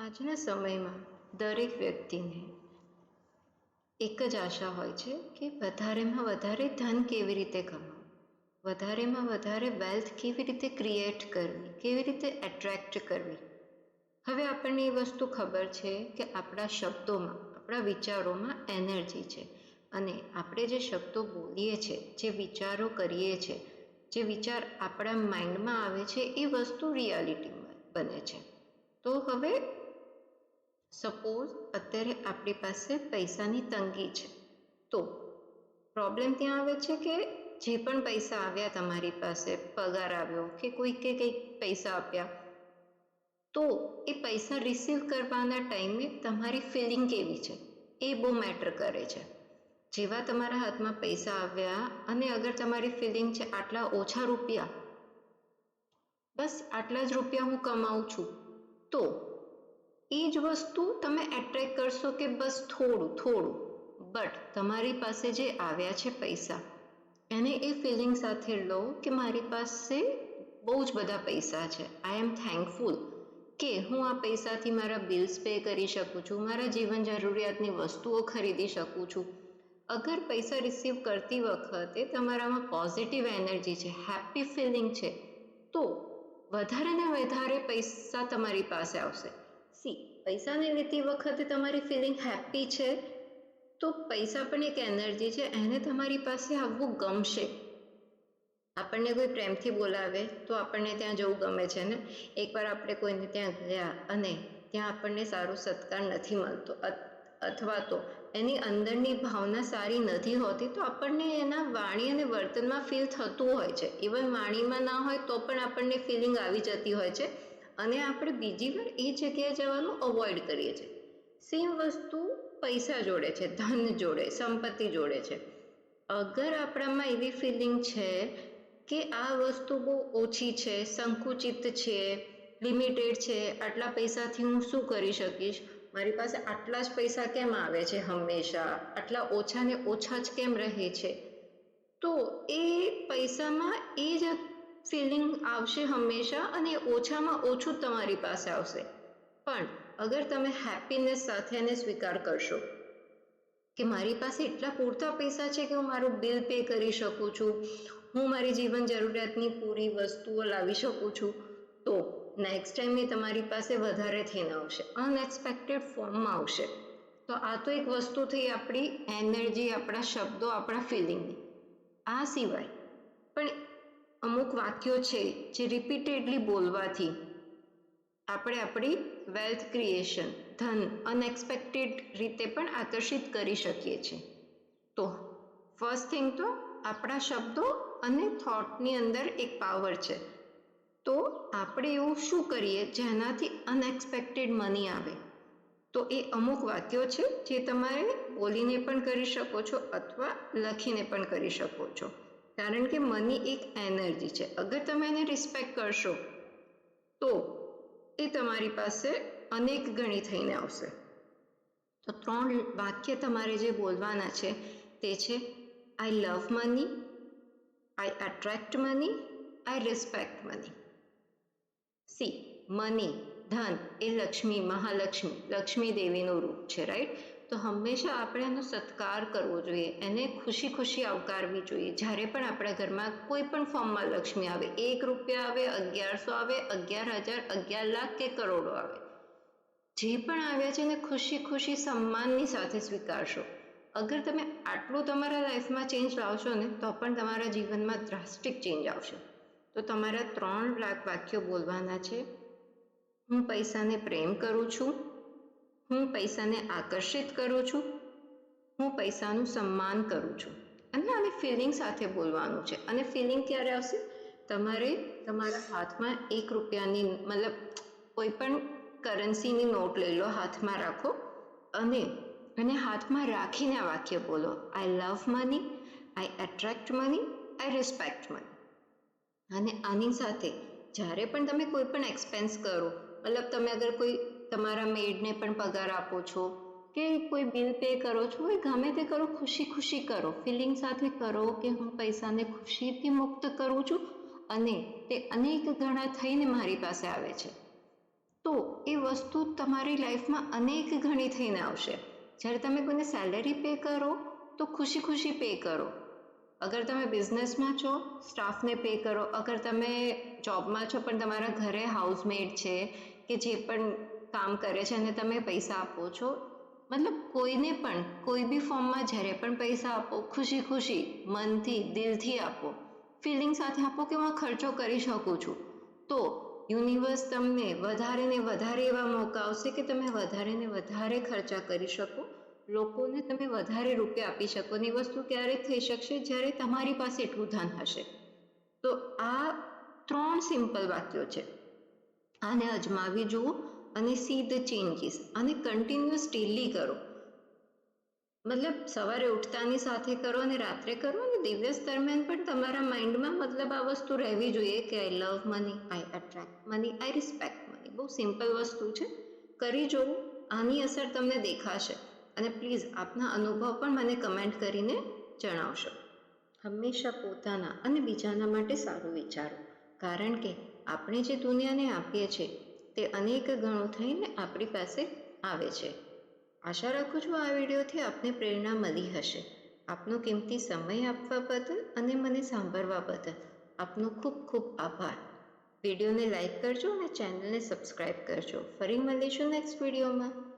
આજના સમયમાં દરેક વ્યક્તિને એક જ આશા હોય છે કે વધારેમાં વધારે ધન કેવી રીતે કમાવું? વધારેમાં વધારે વેલ્થ કેવી રીતે ક્રિએટ કરવી? કેવી રીતે એટ્રેક્ટ કરવી? હવે આપણને એ વસ્તુ ખબર છે કે આપણા શબ્દોમાં, આપણા વિચારોમાં એનર્જી છે. અને આપણે જે શબ્દો બોલીએ છીએ જે વિચારો કરીએ છીએ જે વિચાર આપણા માઇન્ડમાં આવે છે, એ વસ્તુ રિયાલિટીમાં બને છે. તો હવે સપોઝ અત્યારે આપણી પાસે પૈસાની તંગી છે, તો પ્રોબ્લેમ ત્યાં આવે છે કે જે પણ પૈસા આવ્યા તમારી પાસે, પગાર આવ્યો કે કોઈકે કંઈક પૈસા આપ્યા, તો એ પૈસા રિસીવ કરવાના ટાઈમે તમારી ફિલિંગ કેવી છે? એ બહુ મેટર કરે છે. જેવા તમારા હાથમાં પૈસા આવ્યા અને અગર તમારી ફિલિંગ છે આટલા ઓછા રૂપિયા, બસ આટલા જ રૂપિયા હું કમાઉં છું, તો એ જ વસ્તુ તમે એટ્રેક કરશો કે બસ થોડું થોડું. બટ તમારી પાસે જે આવ્યા છે પૈસા, એને એ ફિલિંગ સાથે લો કે મારી પાસે બહુ જ બધા પૈસા છે. આઈ એમ થેન્કફુલ કે હું આ પૈસાથી મારા બિલ્સ પે કરી શકું છું, મારા જીવન જરૂરિયાતની વસ્તુઓ ખરીદી શકું છું. અગર પૈસા રિસીવ કરતી વખતે તમારામાં પોઝિટિવ એનર્જી છે હેપી ફિલિંગ છે, તો વધારે ને વધારે પૈસા તમારી પાસે આવશે. સી, પૈસાને લેતી વખતે તમારી ફિલિંગ હેપી છે? તો પૈસા પણ એક એનર્જી છે, એને તમારી પાસે આવવું ગમશે. આપણને કોઈ પ્રેમથી બોલાવે, તો આપણને ત્યાં જવું ગમે છે, ને? એકવાર આપણે કોઈને ત્યાં ગયા અને ત્યાં આપણને સારો સત્કાર નથી મળતો અથવા તો એની અંદરની ભાવના સારી નથી હોતી, તો આપણને એના વાણી અને વર્તનમાં ફીલ થતું હોય છે. ઇવન વાણીમાં ના હોય તો પણ આપણને ફિલિંગ આવી જતી હોય છે. અને આપણે બીજી વાર એ જગ્યાએ જવાનું અવોઇડ કરીએ છીએ. સેમ વસ્તુ પૈસા જોડે છે, ધન જોડે, સંપત્તિ જોડે છે. અગર આપણામાં એવી ફિલિંગ છે કે આ વસ્તુ બહુ ઓછી છે, સંકુચિત છે લિમિટેડ છે, આટલા પૈસાથી હું શું કરી શકીશ? મારી પાસે આટલા જ પૈસા કેમ આવે છે હંમેશા? આટલા ઓછા ને ઓછા જ કેમ રહે છે? તો એ પૈસામાં એ જ ફિલિંગ આવશે હંમેશા અને ઓછામાં ઓછું તમારી પાસે આવશે. પણ અગર તમે હેપીનેસ સાથે એને સ્વીકાર કરશો કે મારી પાસે એટલા પૂરતા પૈસા છે કે હું મારું બિલ પે કરી શકું છું, હું મારી જીવન જરૂરિયાતની પૂરી વસ્તુઓ લાવી શકું છું, તો નેક્સ્ટ ટાઈમ એ તમારી પાસે વધારે થઈને આવશે અનએક્સપેક્ટેડ ફોર્મમાં આવશે. તો આ તો એક વસ્તુ થઈ આપણી એનર્જી આપણા શબ્દો, આપણા ફિલિંગની આ સિવાય પણ અમુક વાક્યો છે જે રિપીટેડલી બોલવાથી આપણે આપણી વેલ્થ ક્રિએશન ધન અનએક્સપેક્ટેડ રીતે પણ આકર્ષિત કરી શકીએ છીએ. તો ફર્સ્ટ થિંગ તો આપણા શબ્દો અને થોટની અંદર એક પાવર છે. તો આપણે એવું શું કરીએ જેનાથી અનએક્સપેક્ટેડ મની આવે? તો એ અમુક વાક્યો છે જે તમારે બોલીને પણ કરી શકો છો અથવા લખીને પણ કરી શકો છો. કારણ કે મની એક એનર્જી છે. અગર તમે એને રિસ્પેક્ટ કરશો, તો એ તમારી પાસે અનેક ગણી થઈને આવશે. તો ત્રણ વાક્ય તમારે જે બોલવાના છે તે છે I love money I attract money I respect money see money ધન એ લક્ષ્મી, મહાલક્ષ્મી, લક્ષ્મી દેવીનું રૂપ છે રાઈટ તો હંમેશા આપણે એનો સત્કાર કરવો જોઈએ, એને ખુશી ખુશી આવકારવી જોઈએ. જ્યારે પણ આપણા ઘરમાં કોઈ પણ ફોર્મમાં લક્ષ્મી આવે, એક રૂપિયા આવે, અગિયારસો આવે, અગિયાર હજાર, અગિયાર લાખ કે કરોડો આવે, જે પણ આવ્યા છે એને ખુશી ખુશી સન્માનની સાથે સ્વીકારશો. અગર તમે આટલું તમારા લાઈફમાં ચેન્જ લાવશો ને, તો પણ તમારા જીવનમાં ડ્રાસ્ટિક ચેન્જ આવશે. તો તમારા ત્રણ લાખ વાક્યો બોલવાના છે. હું પૈસાને પ્રેમ કરું છું. હું પૈસાને આકર્ષિત કરું છું. હું પૈસાનું સન્માન કરું છું. અને આને ફિલિંગ સાથે બોલવાનું છે. અને ફિલિંગ ક્યારે આવશે? તમારે તમારા હાથમાં એક રૂપિયાની, મતલબ કોઈ પણ કરન્સીની નોટ લઈ લો, હાથમાં રાખો. અને અને હાથમાં રાખીને આ વાક્ય બોલો. I love money I attract money I respect money અને આની સાથે જ્યારે પણ તમે કોઈ પણ એક્સપેન્સ કરો, મતલબ તમે અગર કોઈ તમારા મેડને પણ પગાર આપો છો? કે કોઈ બિલ પે કરો છો? એ ગમે તે કરો, ખુશી ખુશી કરો. ફિલિંગ સાથે કરો કે હું પૈસાને ખુશીથી મુક્ત કરું છું અને તે અનેક ગણા થઈને મારી પાસે આવે છે. તો એ વસ્તુ તમારી લાઈફમાં અનેક ગણી થઈને આવશે. જ્યારે તમે કોઈને સેલેરી પે કરો, તો ખુશી ખુશી પે કરો. અગર તમે બિઝનેસમાં છો સ્ટાફને પે કરો. અગર તમે જોબમાં છો, પણ તમારા ઘરે હાઉસમેડ છે કે જે પણ કામ કરે છે અને તમે પૈસા આપો છો. મતલબ કોઈને પણ, કોઈ બી ફોર્મમાં જ્યારે પણ પૈસા આપો, ખુશી ખુશી મનથી, દિલથી આપો. ફિલિંગ સાથે આપો કે હું ખર્ચો કરી શકું છું. તો યુનિવર્સ તમને વધારે ને વધારે એવા મોકા આવશે કે તમે વધારે ને વધારે ખર્ચા કરી શકો. લોકોને તમે વધારે રૂપિયા આપી શકો ને એ વસ્તુ ક્યારે થઈ શકશે જ્યારે તમારી પાસે એટલું ધન હશે. તો આ ત્રણ સિમ્પલ વાક્યો છે. આને અજમાવી જુઓ. અને સી ધ ચેન્જીસ અને કન્ટિન્યુઅસ ડેલી કરો. મતલબ સવારે ઉઠતાની સાથે કરો અને રાત્રે કરો અને દિવસ દરમિયાન પણ તમારા માઇન્ડમાં મતલબ આ વસ્તુ રહેવી જોઈએ કે I love money I attract money I respect money બહુ સિમ્પલ વસ્તુ છે. કરી જોવું, આની અસર તમને દેખાશે. અને પ્લીઝ આપના અનુભવ પણ મને કમેન્ટ કરીને જણાવશો. હંમેશા પોતાના અને બીજાના માટે સારું વિચારો. કારણ કે આપણે જે દુનિયાને આપીએ છીએ તે અનેક ગણો થઈને આપણી પાસે આવે છે. આશા રાખું છું આ વિડીયોથી આપને પ્રેરણા મળી હશે. આપનો કિંમતી સમય આપવા બદલ અને મને સાંભળવા બદલ આપનો ખૂબ ખૂબ આભાર. વિડીયોને લાઇક કરજો અને ચેનલને સબસ્ક્રાઈબ કરજો. ફરી મળીશું નેક્સ્ટ વિડીયોમાં.